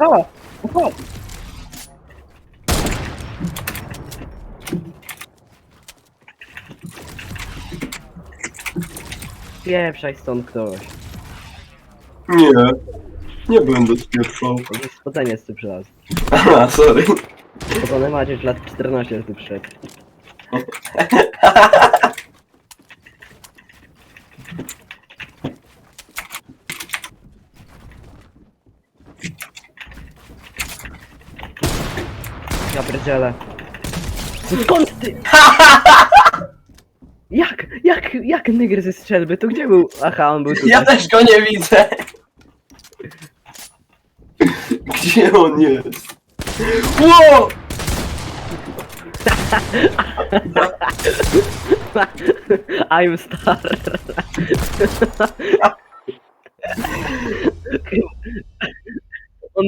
O! O! Pieprzaj stąd ktoś. Nie. Nie będę spieprzał. Jest spodzenie z tym przyraz. Aha, sorry. Spodzony macie już lat 14 tu przyszedł. Ja pierdzielę. No Skąd ty? Jak, jak, jak nygry ze strzelby? To gdzie był? Aha, on był tutaj. Ja też go nie widzę. Gdzie on jest? Ło! I'm star. on,